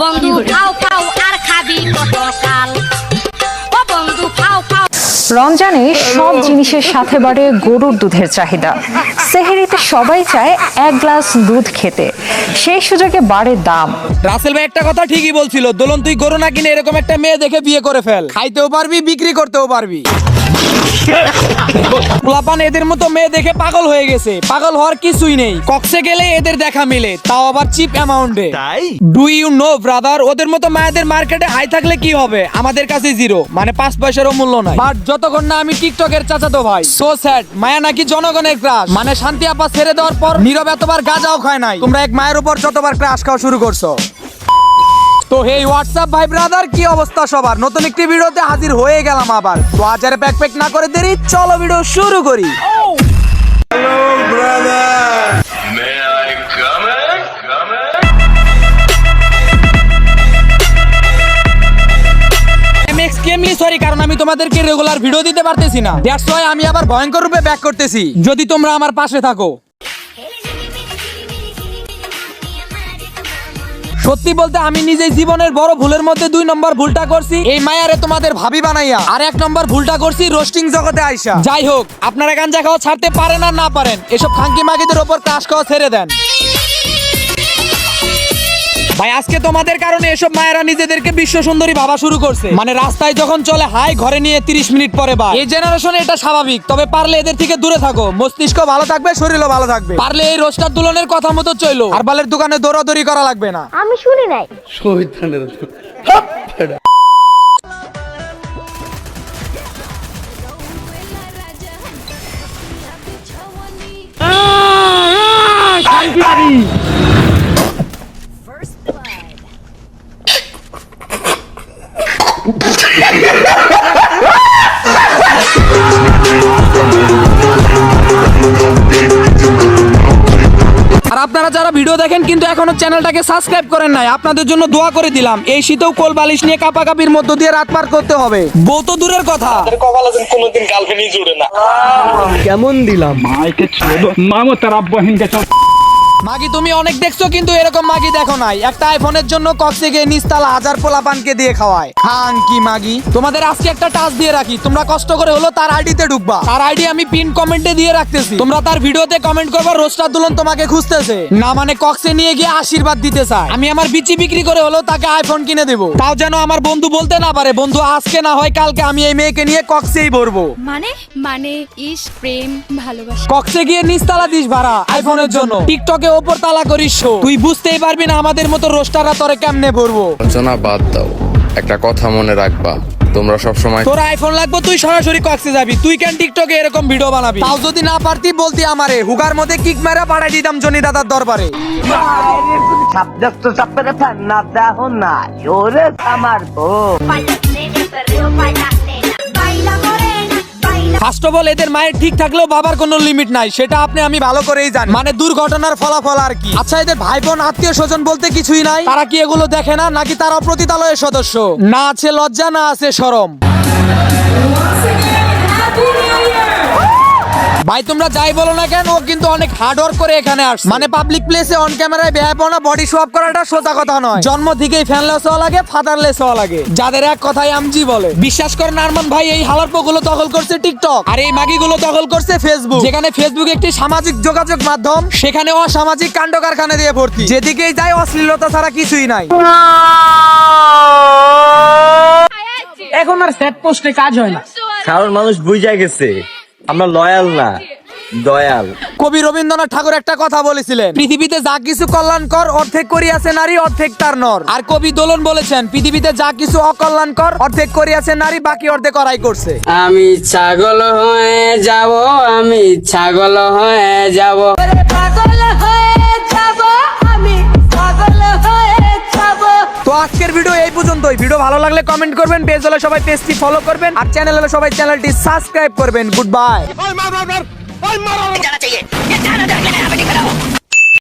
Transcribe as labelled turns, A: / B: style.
A: বন্ধু খাও খাও আর খাবি কত কাল। ও বন্ধু খাও খাও
B: রমজানে সব জিনিসের সাথে বাড়ে গরুর দুধের চাহিদা। সেহেরিতে সবাই চায় এক গ্লাস দুধ খেতে। সেই সুযোগে বাড়ে দাম।
C: রাসেল ভাই একটা কথা ঠিকই বলছিল দোলন তুই গরু না কিনে এরকম একটা মেয়ে দেখে বিয়ে করে ফেল। খাইতেও পারবি বিক্রি করতেও পারবি। পোলাপান এদের মতো মেয়ে দেখে পাগল হয়ে গেছে। পাগল হওয়ার কিছুই নেই। কক্সে গেলে এদের দেখা মিলে তাও আবার চিপ অ্যামাউন্টে।
D: তাই?
C: ডু ইউ নো ব্রাদার ওদের মতো মায়েদের মার্কেটে হাই থাকলে কি হবে? আমাদের কাছে জিরো মানে পাঁচ পয়সারও মূল্য নাই। বাট যতক্ষণ না আমি টিকটকের চাচাতো ভাই সো স্যাড মায়া নাকি জনগণের ক্রাশ মানে শান্তি আপা ছেড়ে দেওয়ার পর নীরব এতবার গাজাও খায় নাই। তোমরা এক মায়ের উপর যতবার ক্রাশ খাওয়া শুরু করছ। তো হে হোয়াটসঅ্যাপ ভাই ব্রাদার কি অবস্থা সবার? নতুন একটি ভিডিওতে হাজির হয়ে গেলাম আবার। তো আজারে প্যাক প্যাক না করে দেরি চলো ভিডিও শুরু করি। আমি সরি কারণ আমি তোমাদেরকে রেগুলার ভিডিও দিতে পারতেছি না। দ্যাটস ওয়াই আমি আবার ভয়ঙ্কর রূপে ব্যাক করতেছি। যদি তোমরা আমার পাশে থাকো। সত্যি বলতে আমি নিজে জীবনের বড় ভুলের মধ্যে দুই নম্বর ভুলটা করছি। এই মায়ারে তোমাদের ভাবি বানাইয়া আর এক নম্বর ভুলটা করছি রোস্টিং জগতে আইসা। যাই হোক আপনারা গাঞ্জা খাওয়া ছাড়তে পারেন আর না পারেন এসব খাঙ্কি মাগিদের ওপর কাজ করা ছেড়ে দেন। ভাই আজকে তোমাদের কারণে এসব মায়েরা নিজেদেরকে বিশ্ব সুন্দরী ভাবা শুরু করছে। মানে রাস্তায় যখন চলে হাই ঘরে নিয়ে 30 মিনিট পরে বা। এই জেনারেশনে এটা স্বাভাবিক তবে পারলে এদের থেকে দূরে থাকো। মস্তিষ্ক ভালো থাকবে শরীরও ভালো থাকবে। পারলে এই রোস্টার দুলনের কথা মতো চইলো। আর বালের দোকানে দৌড়াদৌড়ি করা লাগবে না।
A: আমি শুনি নাই।
C: আর আপনারা যারা ভিডিও দেখেন কিন্তু এখনও চ্যানেলটাকে সাবস্ক্রাইব করেন নাই আপনাদের জন্য দোয়া করে দিলাম। এই শীতেও কোল বালিশ নিয়ে কাপাকাপির মধ্য দিয়ে রাত পার করতে হবে। বউ তো দূরের কথা।
E: মামো তার আব্বাহিনকে চল
C: মাগি তুমি অনেক দেখছ কিন্তু এরকম মাগি দেখো নাই। একটা আইফোনের জন্য কক্সে গিয়ে নিস্তালা হাজার পোলাপানকে দিয়ে খাওয়ায়। খান কি মাগি? তোমাদের আজকে একটা টাচ দিয়ে রাখি। তোমরা কষ্ট করে হলো তার আইডিতে ঢুকবা। তার আইডি আমি পিন কমেন্টে দিয়ে রাখতেছি। তোমরা তার ভিডিওতে কমেন্ট করবা রোস্টার দুলন তোমাকে খুঁজতেছে। না মানে কক্সে নিয়ে গিয়ে আশীর্বাদ দিতে চায়। আমি আমার বিচি বিক্রি করে হলো তাকে আইফোন কিনে দেবো। তাও যেন আমার বন্ধু বলতে না পারে বন্ধু আজকে না হয় কালকে আমি এই মেয়েকে নিয়ে কক্সেই ভরবো।
F: মানে? মানে ইস প্রেম ভালোবাসা।
C: কক্সে গিয়ে নিস্তালা দিস ভাড়া আইফোনের জন্য। টিকটকে ওপর তালা করিস তুই বুঝতেই পারবি না আমাদের মতো রোস্টাররা তোরে কেমনে ভরবো
G: আলোচনা বাদ দাও একটা কথা মনে রাখবা তোমরা সব সময়
C: তোর আইফোন লাগবে তুই সরাসরি কক্সে যাবি তুই কেন টিকটকে এরকম ভিডিও বানাবি তাও যদি না পারতি বলতি আমারে হুগার মধ্যে কিক মেরা পাঠাই দিতাম জনি দাদার দরবারে
H: da honna, ore
C: first of all এদের মায়ের ঠিক থাকলেও বাবার কোনো লিমিট নাই, সেটা আপনি, আমি ভালো করেই জানি। মানে দুর্ঘটনার ফলাফল আর কি। আচ্ছা এদের ভাই বোন আত্মীয় স্বজন বলতে কিছুই নাই? তারা কি এগুলো দেখে না, নাকি তারা প্রতিতালয়ের সদস্য? না আছে লজ্জা, না আছে শরম। ভাই তোমরা যাই বলো না কেন ও কিন্তু অনেক হার্ড ওয়ার্ক করে এখানে আসছে। মানে পাবলিক প্লেসে অন ক্যামেরায় বেহাপনা বডি শো করাটা সোজা কথা নয়। জন্ম থেকেই ফ্যানলেস হওয়া লাগে ফাদারলেস হওয়া লাগে। যাদের এক কথাই আমজি বলে। বিশ্বাস করেন আরমান ভাই এই হালারপো গুলো দখল করছে টিকটক আর এই মাগি গুলো দখল করছে ফেসবুক যেখানে ফেসবুক একটি সামাজিক যোগাযোগ মাধ্যম সেখানে অসামাজিক কাণ্ড কারখানা দিয়ে ভর্তি। যেদিকেই যায় অশ্লীলতা ছাড়া কিছুই নাই।
E: এখন আর সেট পোস্টে কাজ হয় না।
D: কারণ মানুষ বুঝে গেছে। আমরা লয়াল না দয়াল।
C: কবি রবীন্দ্রনাথ ঠাকুর একটা কথা বলেছিলেন পৃথিবীতে যা কিছু কল্যাণকর অর্ধেক করিয়াছে নারী অর্ধেক তার নর। আর কবি দোলন বলেছেন পৃথিবীতে যা কিছু অকল্যাণকর অর্ধেক করিয়াছে নারী বাকি অর্ধেক করাই করছে।
I: আমি ছাগল হয়ে যাব আমি ছাগল হয়ে যাব।
A: পাগল হয়ে
C: আজকের ভিডিও এই পর্যন্তই। ভিডিও ভালো লাগলে কমেন্ট করবেন পেজ হলে সবাই পেজটি ফলো করবেন আর চ্যানেল হলে সবাই চ্যানেলটি সাবস্ক্রাইব করবেন। Good bye